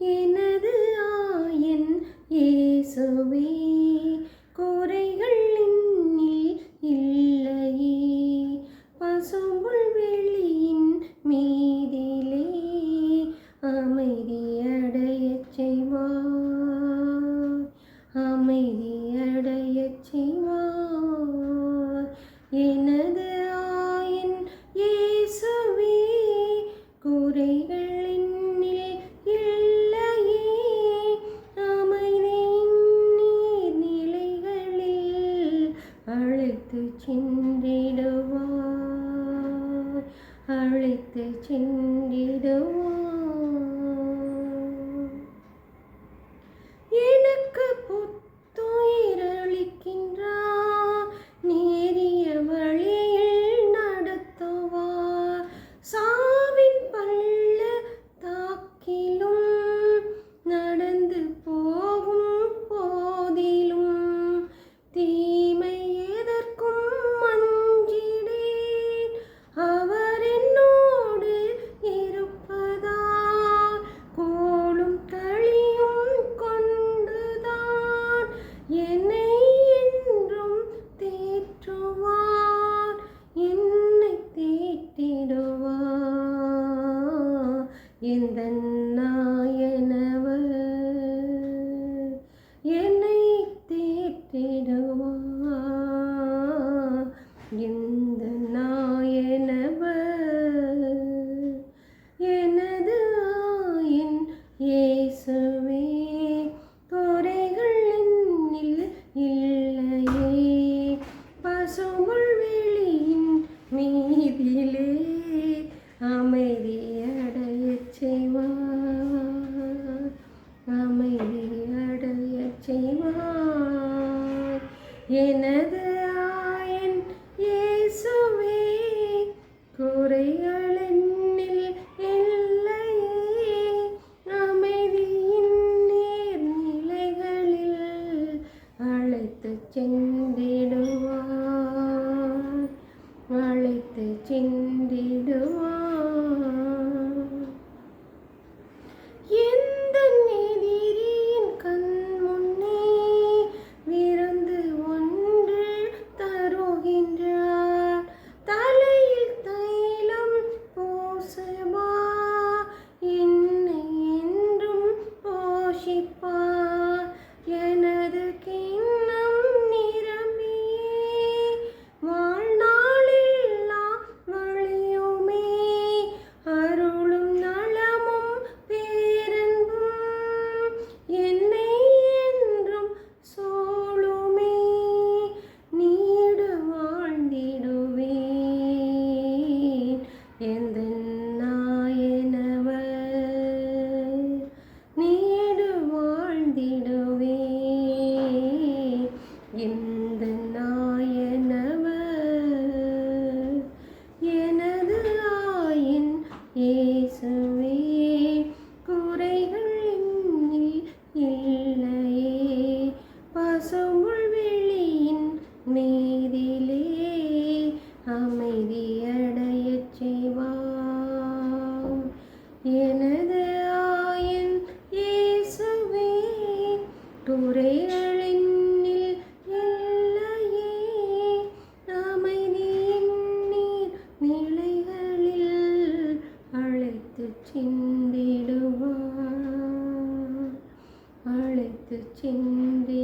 எனது ஆயன் இயேசுவே குறைகள் இன்னில் இல்லையே பசும்புல் வெளியின் மீதிலே அமைதி அடையச் செய்வார் அமைதி அடையச் செய்வார். எனது சென்றிடுவார் அழைத்து சென்றிடுவார் தேற்றிடுவார் நாயனவர்? என்னை தேற்றிடுவார். எந்த நாயனவர்? எனது ஆயின் இயேசுவே குறைகள் என்னில் இல்லையே. பசுமுள் வெளியின் மீதிலே அமைதியே செய்வார். அமைதி அடைய செய்வார். எனது ஆயன் இயேசுவே குறைகள் என்னில் இல்லையே. அமைதியின் நீர்நிலைகளில் அழைத்து சென்றிடுவார் ചിന്തി